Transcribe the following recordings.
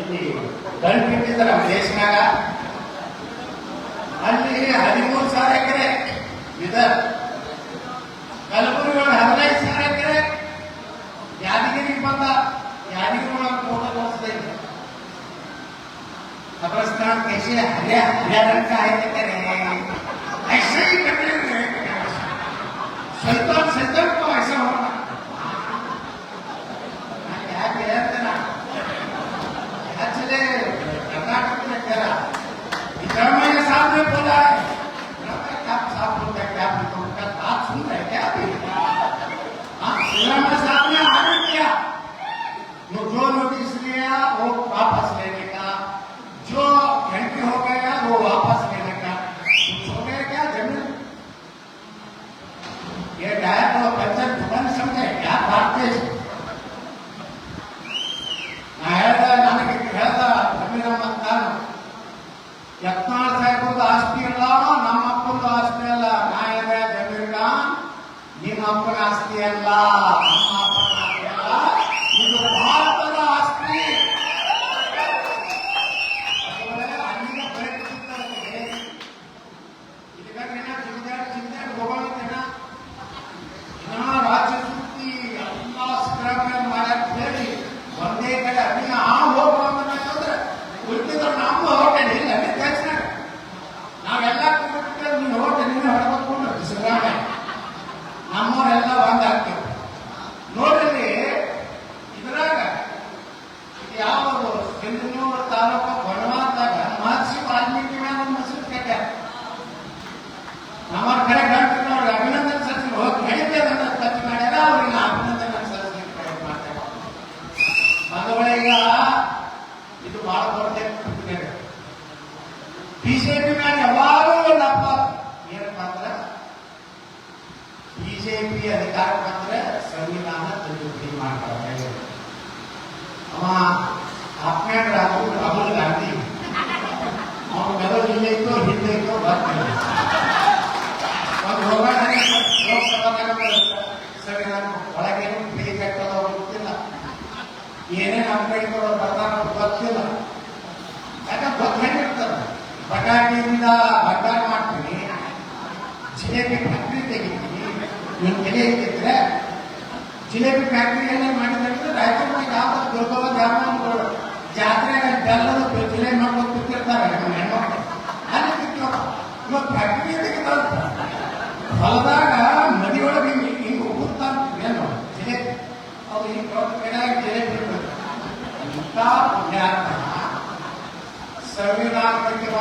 ಇಲ್ಲಿ ಕಳ್ಕೊಂಡಿದ್ದಾರೆ ನಮ್ಮ ದೇಶನಾಗ ಅಲ್ಲಿ ಹದಿಮೂರು ಸಾವಿರ ಎಕರೆ ಬೀದರ್ ಕಲಬುರಗಿ ಒಳಗೆ ಹದಿನೈದು ಸಾವಿರ ಎಕರೆ ಯಾದಗಿರಿಗೆ ಬಂದ ಯಾದಗಿರಿ ಒಳಗೆ ಮೂರು ವರ್ಷದೈತೆ कब्रस्तान कैसे हरिया हरिया रंग का है कहते हैं ऐसे ही कर रहे हैं शैतान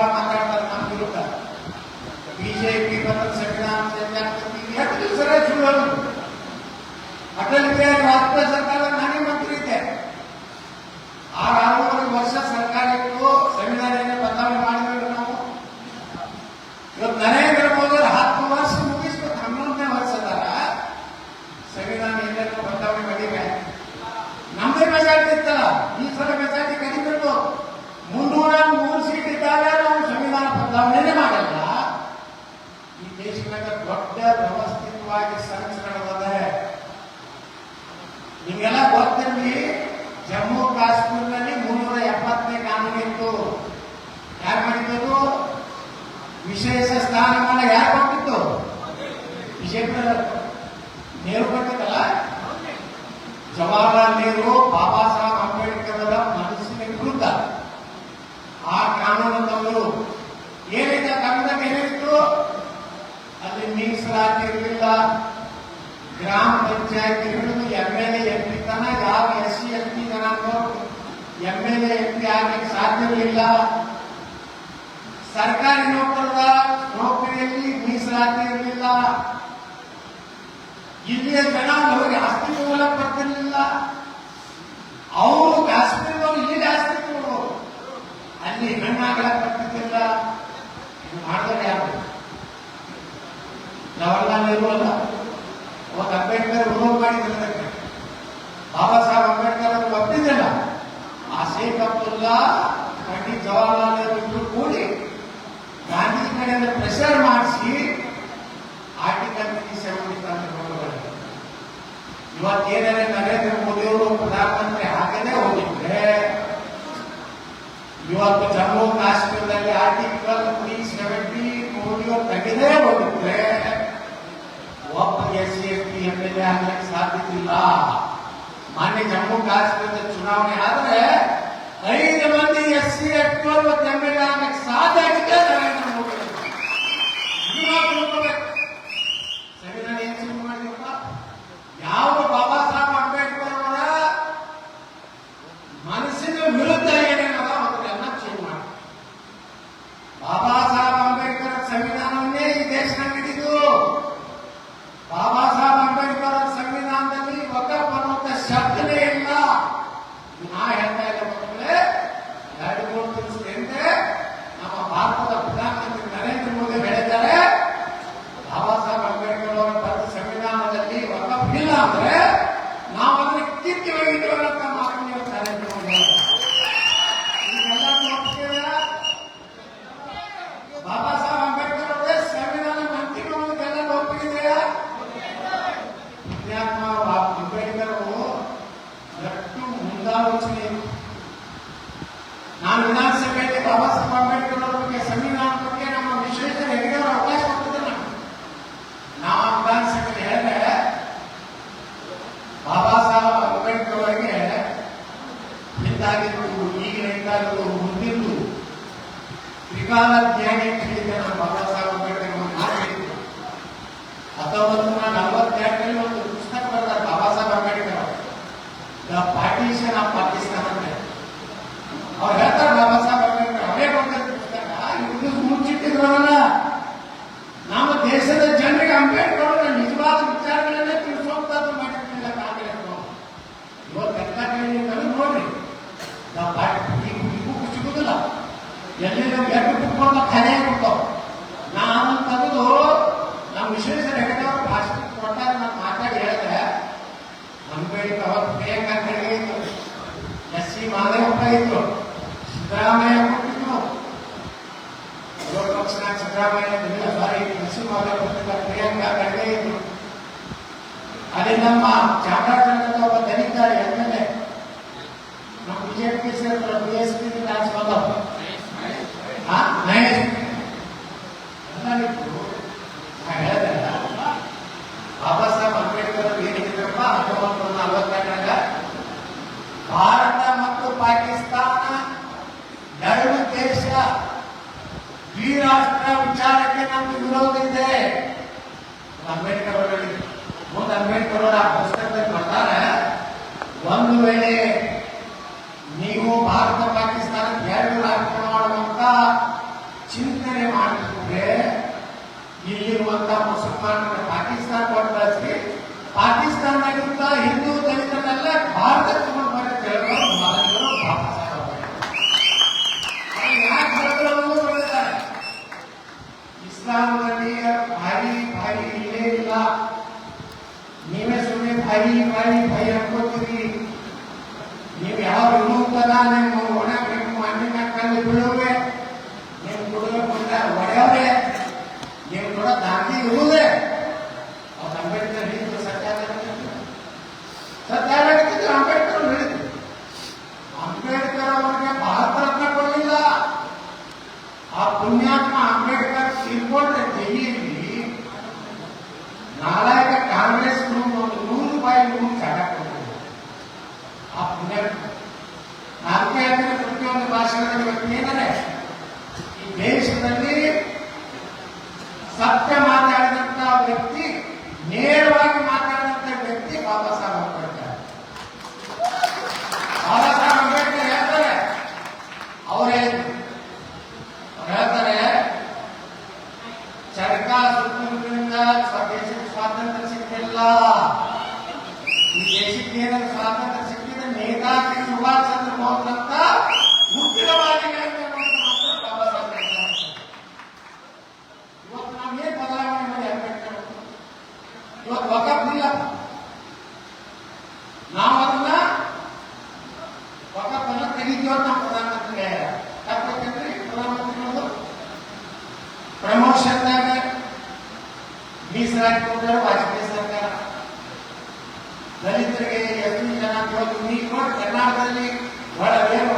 ಮಾತಾಡ್ತಾರೆ ನಮ್ಮ ವಿರುದ್ಧ ಬಿಜೆಪಿ ಬಂದ ಸಂವಿಧಾನ ಚೇಂಜ್ ಆಗ್ತದೆ ಯಾಕೆ ಸರ ಸುಳ್ಳು ಅಟಲ್ ಬಿಹಾರಿ ವಾಜಪೇಯಿ ಸರ್ಕಾರ ನಾನೇ ಮಂತ್ರಿ ಇದ್ದೆ ಆ ರಾಹುಲ್ ವರ್ಷ ಸರ್ಕಾರ ದೇಶದಾಗ ದೊಡ್ಡ ವ್ಯವಸ್ಥಿತವಾಗಿ ಸಂಘ ನಡೆದದೆ. ನಿಮ್ಗೆಲ್ಲ ಗೊತ್ತಿರ್ಲಿ, ಜಮ್ಮು ಕಾಶ್ಮೀರದಲ್ಲಿ ಮುನ್ನೂರ ಎಪ್ಪತ್ತನೇ ಕಾನೂನು ಇತ್ತು. ಯಾರು ಮಾಡಿದ್ದು ವಿಶೇಷ ಸ್ಥಾನಮಾನ ಯಾರು ಕೊಟ್ಟಿತ್ತು Vijayapura Nehru ಕೊಟ್ಟಿದ್ದಲ್ಲ Jawaharlal Nehru M L A M P ತನಕ ಯಾವ S C M P L A M P ಆಗಲಿಕ್ಕೆ ಸಾಧ್ಯವಿಲ್ಲ ಸರ್ಕಾರಿ ನೌಕರರ ನೌಕರಿಯಲ್ಲಿ ಮೀಸಲಾತಿ ಇರಲಿಲ್ಲ ಇಲ್ಲಿಯ ಜನ ಅವರಿಗೆ ಆಸ್ತಿ ಮೂಲ ಬರ್ತಿರಲಿಲ್ಲ ಅವರು ಕಾಶ್ಮೀರದವರು ಇಲ್ಲಿ ಜಾಸ್ತಿ ಕೊಡೋರು ಅಲ್ಲಿ ಹೆಣ್ಣಾಗಲ ಬರ್ತಿದ್ದಿಲ್ಲ ಮಾಡಿದ್ರೆ ಯಾರು ಜವಾಹರ್ಲಾಲ್ ನೆಹರು नरेंद्र मोदी प्रधानमंत्री हाकदे हमारे Jammu Kashmir article three seventy Modi तकदे हमारे एस टी एम एल आगे साध मान्य जम्मू काश्मीर चुनाव आदि मंदिर एस टी एम एल आगे साध नरेंद्र পুরা ಇತ್ತು ಸಿದ್ದರಾಮಯ್ಯ ಕೊಟ್ಟಿದ್ದು ವಿರೋಧ ಪಕ್ಷದ ಸಿದ್ದರಾಮಯ್ಯ ಇಲ್ಲ ಸಾರಿ ನರಸಿಂಹರಾಜ ಕೊಟ್ಟಿದ್ದ ಪ್ರಿಯಾಂಕಾ ಖರ್ಗೆ ಇದ್ರು ಅಲ್ಲಿ ನಮ್ಮ ಚಾಮರಾಜನಗರದ ಒಬ್ಬ ದಲಿತ ಎಂ ಎಲ್ ಎ ನಮ್ಮ ಬಿಜೆಪಿ ಸೇರಿದ್ರು ಬಿ ಎಸ್ ಪಿ ರಾಜ್ಯಪಾಲ ಮಹೇಶ್ ವಿಚಾರಕ್ಕೆ ನಮ್ಗೆ ವಿರೋಧ ಇದೆ. ಅಂಬೇಡ್ಕರ್ ಅವರಲ್ಲಿ, ಮುಂದೆ ಅಂಬೇಡ್ಕರ್ ಅವರ ಪುಸ್ತಕದಲ್ಲಿ ಬರ್ತಾರೆ, ಒಂದು ವೇಳೆ ನೀವು ಭಾರತ ಪಾಕಿಸ್ತಾನ ಎರಡು ರಾಷ್ಟ್ರ ಮಾಡುವಂತ ಚಿಂತನೆ ಮಾಡಿದ್ರೆ ಇಲ್ಲಿರುವಂತಹ ಮುಸಲ್ಮಾನರ Gracias. ದಲಿತರಿಗೆ ಎಷ್ಟು ಜನ ಕೊಡೋದು ನೀರು ಕರ್ನಾಟಕದಲ್ಲಿ ಬಹಳ ಏನು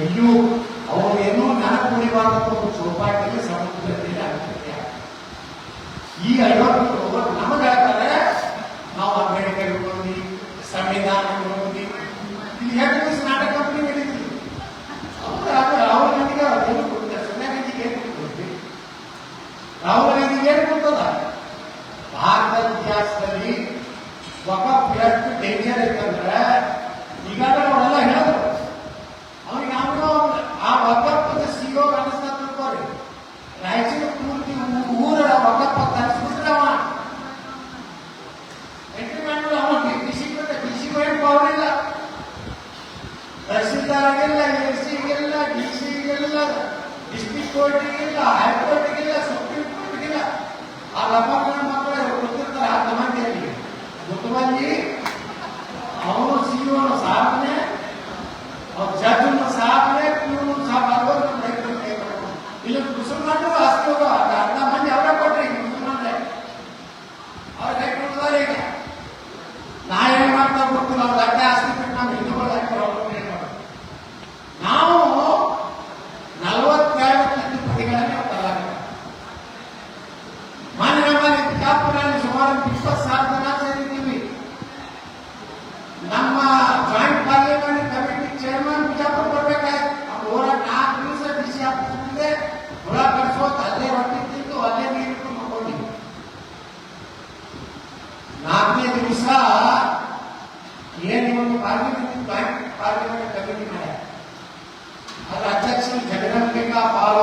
ಚೌಪಾಟಿ ಎಲ್ಲೂ ಅವ್ರು ಏನೂ ನೆನಪು ಉಳಿಬಾರ್ದು ಒಂದು ಚೌಪಾಟಿಗೆ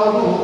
Salvador.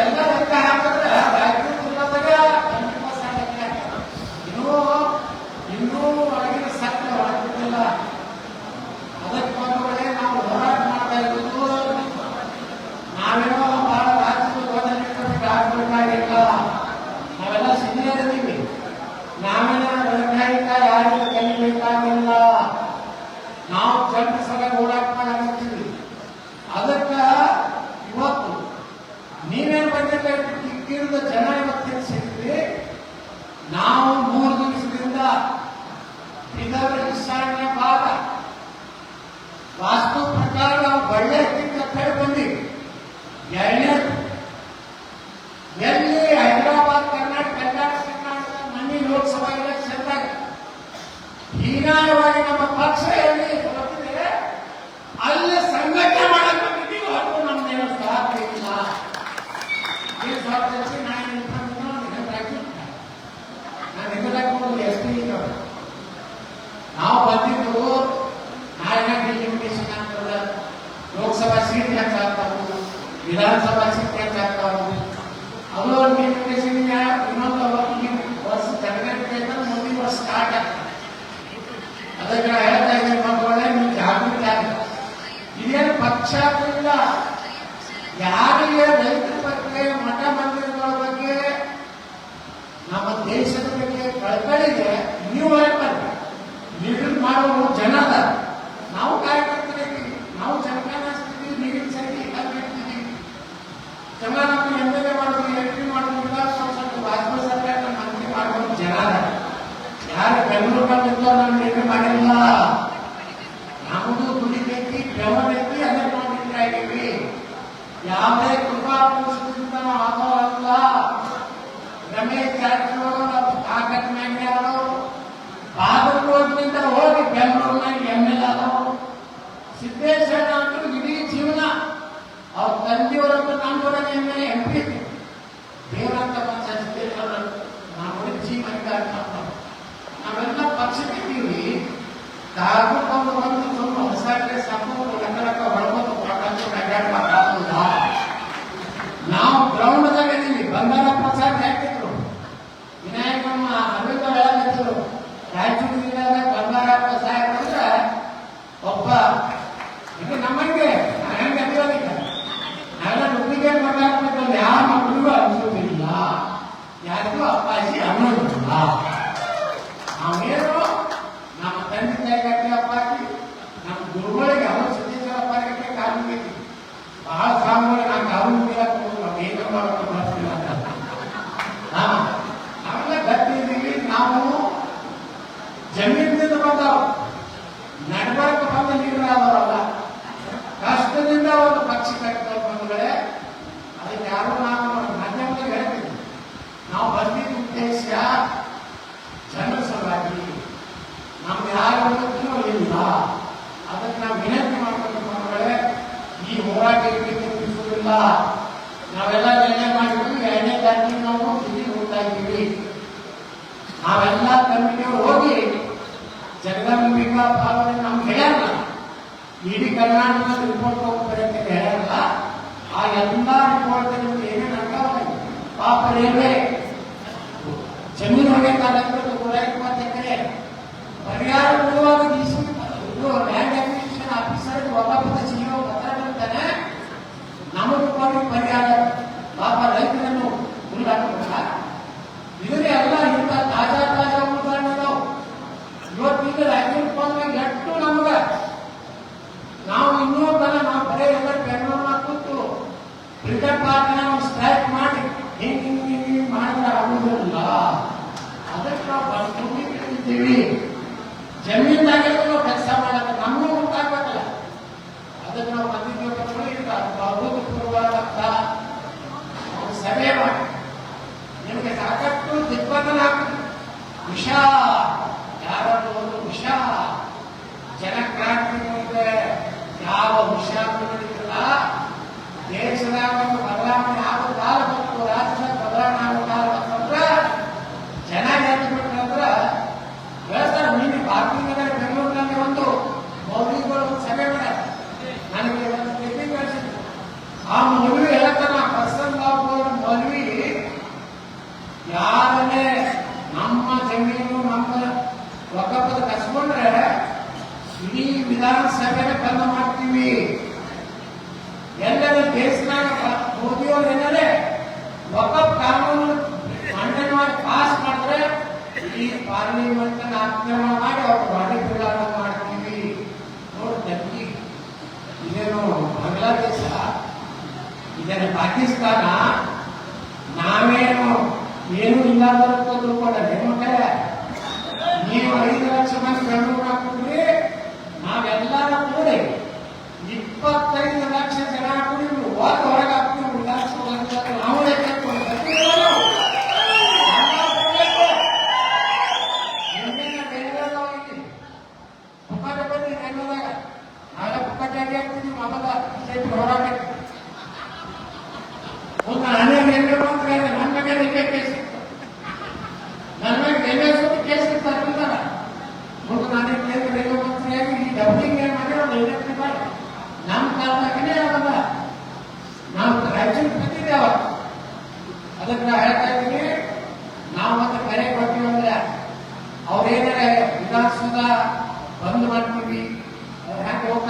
Gracias. ಹೀನಾಯವಾಗಿ ನಮ್ಮ ಪಕ್ಷ ಎಲ್ಲಿ ಹೊರಟಿದೆ ಅಲ್ಲಿ ಸಂಘಟನೆ ಮಾಡಕ್ಕೆ ಹೊರತು ನಮ್ದೇನು ಸಾಧ್ಯ ನಾನು ನಾವು ಬಂದಿದ್ದು ನಾರಾಯಣ ಡಿ ಲಿಮಿಟೇಷನ್ ಲೋಕಸಭಾ ಸೀಟ್ ಹೆಚ್ಚಾಗ್ತದೆ ವಿಧಾನಸಭಾ Tiago ಇದು ನಮ್ಮಂಗೆ. ಹೆಂಗೆ ಅದಿವಲ್ಲ ನಾವೆಲ್ಲ ನುಗ್ಗಿಗೆ ಮಾಡ್ಬೇಕು ಯಾವ ಮಕ್ಕಳು ನಾವೆಲ್ಲ ಕಮಿಟಿಯವರು ಹೋಗಿ ಜಗದಂಬಿಕಾ ಭಾವನೆ ನಮ್ಗೆ ಹೇಳ್ಯಾರಲ್ಲ ಇಡೀ ಕರ್ನಾಟಕದ ರಿಪೋರ್ಟ್ ಹೋಗ್ಬರಂತೆ ಹೇಳಲ್ಲ ಆ ಎಲ್ಲ ರಿಪೋರ್ಟ್ ನಿಮ್ಗೆ ಏನೇನು ಅರ್ಥ ಪಾಪ ರೈಲ್ವೆ ಜಮೀನು ಹೋಗಬೇಕಾದ್ರೆ ನೂರ ಇಪ್ಪತ್ತು ಎಕರೆ ಪರಿಹಾರ ಕೊಡುವಾಗ ಇದು ಲ್ಯಾಂಡ್ ಅಕ್ವಿಸಿಷನ್ ಆಫೀಸರ್ ಒಬ್ಬ ಸಿಇಒ ಪತ್ರ ಬರ್ತಾನೆ ನಮಗೆ ಪರಿಹಾರ. ಇಲ್ಲಿ ಜಮೀನ್ದಾಗಿರೋದು ಕೆಲಸ ಮಾಡೋದು ನಮಗೂ ಗೊತ್ತಾಗಬೇಕಲ್ಲ ಅದಕ್ಕೆ ನಾವು ಬಂದಿದ್ದೀವಿ ಇಲ್ಲ ಅಭೂತಪೂರ್ವಾದಂತ ಸಭೆ ಮಾಡಿ. ನಿಮಗೆ ಸಾಕಷ್ಟು ದಿಗ್ಬಂಧನ ವಿಷಯ ಪಾಕಿಸ್ತಾನ ನಾವೇನು ಏನು ಇಲ್ಲಾಂದ್ರೆ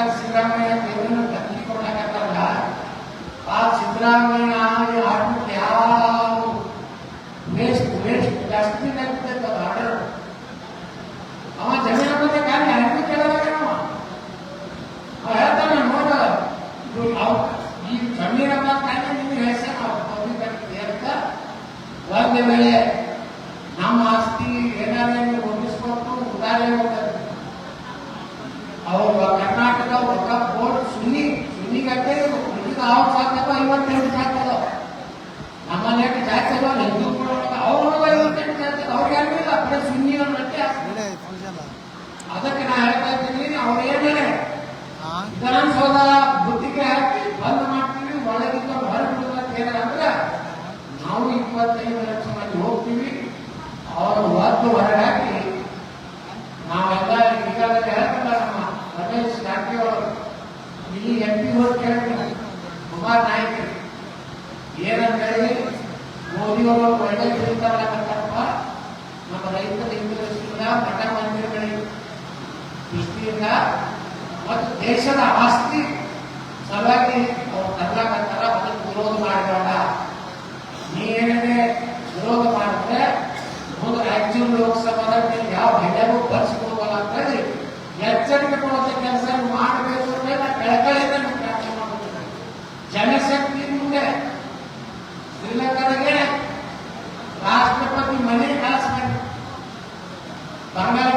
ಸಿದ್ದರಾಮಯ್ಯ ಸಿದ್ದರಾಮಯ್ಯ ಮೊದಲು ಹೊರಗಾಕಿ ನಾವೆಲ್ಲ ಈಗಾಗಲೇ ಹೇಳ್ತಲ್ಲ ನಮ್ಮ ರಮೇಶ್ ಜಾರಕಿ ಅವರು ಇಲ್ಲಿ ಎಂ ಪಿ ಹೋಗಿ ಕೇಳಿದ್ರು ಕುಮಾರ್ ನಾಯಕರು ಏನಂತ ಹೇಳಿ ಮೋದಿಯವರು ಒಳ್ಳೆ ತಿಳಿತಾರಪ್ಪ ನಮ್ಮ ರೈತರ ಇಂಟ್ರೆಸ್ಟಿಂದ ಮಠ ಮಂದಿರಗಳಿಗೆ ದೃಷ್ಟಿಯಿಂದ ಮತ್ತು ದೇಶದ ಆಸ್ತಿ ಸಲುವಾಗಿ ಅವ್ರು ತರ್ಲಾಕತ್ತಾರ ಅದಕ್ಕೆ ವಿರೋಧ ಮಾಡಬೇಡ ದರ್ಶಕರುಗಳಾಗಿ ಎಚ್ಚರಿಕೆ ಕೊಡುವಂತ ಕೆಲಸ ಮಾಡಬೇಕು ಅಂತ ಬೆಳಕಳಿಂದ ನಾವು ಪ್ರಯತ್ನ ಮಾಡುತ್ತೇವೆ ಜನಶಕ್ತಿ ಮುಂದೆ ಶ್ರೀಲಂಕಾಗೆ ರಾಷ್ಟ್ರಪತಿ ಮನೆ ಕಳಿಸ್ಬೇಕು ಬಂಗಾಳ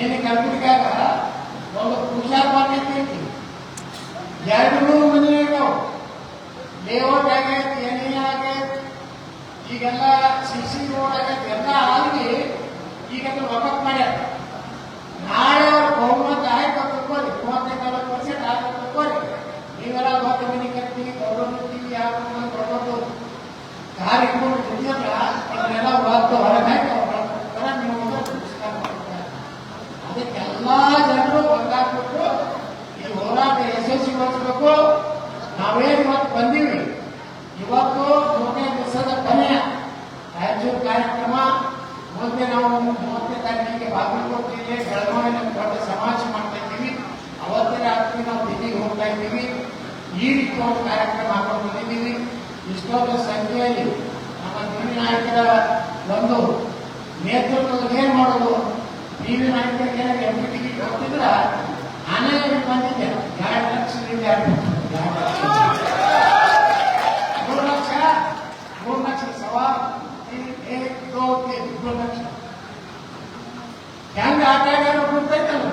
ನಿನ್ನ ಕಲ್ಪಿದಾಗ ಒಂದು ಹುಷಾರ್ ಮಾನ್ಯತೆ ಐತಿ ಎರಡು ಮನೆ ಇದಾವ ಲೇಔಟ್ ಆಗೈತಿ ಎನಿ ಆಗೈತಿ ಈಗೆಲ್ಲ ಸಿ ಸಿ ರೋಡ್ ಆಗೈತಿ ಎಲ್ಲ ಆಗಿ ಈಗ ಅದು ವಾಪಸ್ ಮಾಡ್ಯಾರ ನಾಳೆ ಅವ್ರ ಬಹುಮತ ಆಯ್ತು ತಗೋರಿ ಮೂವತ್ತೈದು ನಲವತ್ತು ಪರ್ಸೆಂಟ್ ಆಯ್ತು ತಗೋರಿ ನೀವೆಲ್ಲ ದೊಡ್ಡ ಮನೆ ಕಟ್ತೀವಿ ದೊಡ್ಡೋರ್ತೀವಿ ಯಾವ ದೊಡ್ಡದು ಕಾರ್ ಇಟ್ಕೊಂಡು ಕುಡಿಯಲ್ಲ ಅದನ್ನೆಲ್ಲ ಹೊತ್ತು ಹೊರಗೆ ಮುಂದೆ ನಾವು ಮೂವತ್ತನೇ ತಾರೀಕಿಗೆ ಬಾಗಲಕೋಟೆ ಬೆಳಗಾವಿ ನಮ್ಮ ದೊಡ್ಡ ಸಮಾಜ ಮಾಡ್ತಾ ಇದ್ದೀವಿ. ಅವತ್ತೇ ರಾತ್ರಿ ನಾವು ದಿಲ್ಲಿಗೆ ಹೋಗ್ತಾ ಇದ್ದೀವಿ. ಈ ರೀತಿ ಒಂದು ಕಾರ್ಯಕ್ರಮ ಹಾಕೊಂಡು ಬಂದಿದ್ದೀವಿ. ಇಷ್ಟೊಂದು ಸಂಖ್ಯೆಯಲ್ಲಿ ನಮ್ಮ ಟಿವಿ ನಾಯಕರ ಒಂದು ನೇತೃತ್ವದಲ್ಲಿ ಏನು ಮಾಡೋದು? ಟಿವಿ ನಾಯಕರಿಗೆ ಏನಾದ್ರು ಎಂ ಪಿ ಟಿಕೆಟ್ ಕೊಟ್ಟಿದ್ರ ನಾನೇ ಬಂದಿದೆ ಎರಡು ಲಕ್ಷದಿಂದ ಎರಡು ಲಕ್ಷ ಮೂರು ಲಕ್ಷ ಮೂರು ಲಕ್ಷ ಸವಾ ಲಕ್ಷ ಹೆಂಗ ಆಟ ಆಡ್ಯಾರೋ ಗೊತ್ತೈತಲ್ಲ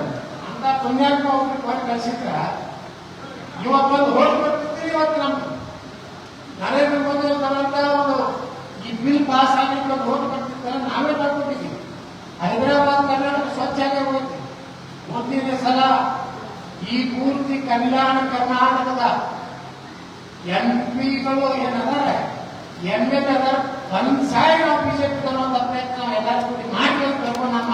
ಅಂತ ಪುಣ್ಯಾತ್ಮ ಒಬ್ರು ಕೊಟ್ಟು ಕಳ್ಸಿದ್ರ ಇವತ್ತೊಂದು ಹೋಗಿ ಬರ್ತಿದ್ದೀರಿ ಇವತ್ತು ನಮ್ದು ನರೇಂದ್ರ ಮೋದಿ ಅವರಂತ ಒಂದು ಈ ಬಿಲ್ ಪಾಸ್ ಒಂದು ಹೋಗಿ ಬರ್ತಿದ್ದಲ್ಲ ನಾವೇ ತಗೊಂಡಿದ್ದೀವಿ ಹೈದರಾಬಾದ್ ಕರ್ನಾಟಕ ಸ್ವಚ್ಛ ಆಗಿ ಹೋಯ್ತು ಮುಂದಿನ ಸಲ ಈ ಪೂರ್ತಿ ಕಲ್ಯಾಣ ಕರ್ನಾಟಕದ ಎಂ ಪಿಗಳು ಏನದಾರೆ ಎಂ ಎಲ್ ಅದಾರ ಒಂದ್ ಸಾರಿ ನಾವು ಬಿಜೆಪಿ ತರುವಂತ ಪ್ರಯತ್ನ ಎಲ್ಲರೂ ಕೂಡಿ ಮಾಡಿ ನಮ್ಮ